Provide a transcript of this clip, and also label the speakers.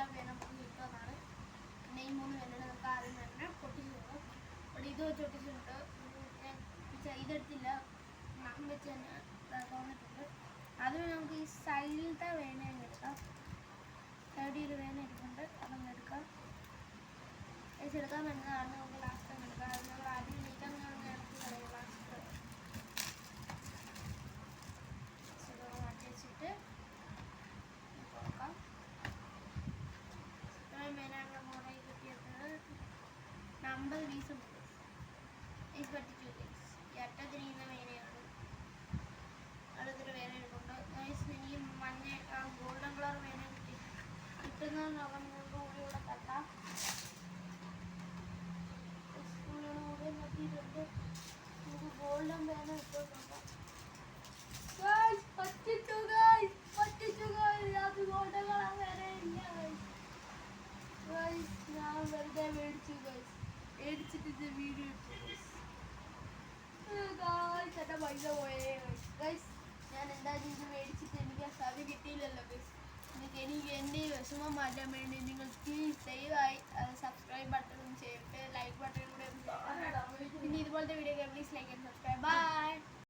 Speaker 1: Golden വേണം പേന കിട്ടുന്നതാണ് പിന്നെ ഈ മൂന്ന് പേന നമുക്ക് ആദ്യം തന്നെ പൊട്ടിച്ചു നോക്കാം ഇവിടെ ഇത് വെച്ച് ഒട്ടിച്ചിട്ടുണ്ട് ഞാൻ ഇതെടുത്തില്ല. നാം വെച്ച് തന്നെ തോന്നിട്ടുണ്ട് അതിന് നമുക്ക് ഈ സൈഡിലത്തെ വേന എടുക്കാം. സൈഡിൽ വേന എടുക്കുന്നുണ്ട് അതങ്ങ് എടുക്കാം. എടുക്കാൻ പറ്റുന്നതാണ് നമ്പർ വീസ് ഈസ് പറ്റിച്ചു ഈ തിരിയുന്ന മേനയാണ് അടുത്തൊരു വേന എടുക്കുന്നുണ്ട് എനിക്ക് മഞ്ഞ ഗോൾഡൻ കളർ വേന കിട്ടി. കിട്ടുന്നത് നോക്കാം നിങ്ങൾക്ക് കൂടി ഇവിടെ തട്ടാം. സ്കൂളിലൂടെ കൂടി നോക്കിയിട്ടുണ്ട് നമുക്ക് ഗോൾഡൻ വേന കിട്ടുന്നുണ്ട് ഗൈസ് പറ്റിച്ചു ഗൈസ് പറ്റിച്ചു ഗൈസ് അത് ഗോൾഡൻ കളർ വേന ഇല്ല ഗൈസ് ഗൈസ് ഞാൻ വെറുതെ മേടിച്ചു ഗൈസ് പൈസ പോയേ. ഞാൻ എന്താ ഇത് മേടിച്ചിട്ട് എനിക്ക് ആ സാരി കിട്ടിയില്ലല്ലോ ഗൈസ് എനിക്ക് എനിക്ക് എന്റെ വിഷമം മാറ്റാൻ വേണ്ടി നിങ്ങൾ പ്ലീസ് ദയവായി സബ്സ്ക്രൈബ് ബട്ടണും ചെയ്തിട്ട് ലൈക്ക് ബട്ടണും കൂടെ
Speaker 2: പിന്നെ
Speaker 1: ഇതുപോലത്തെ video please like and subscribe bye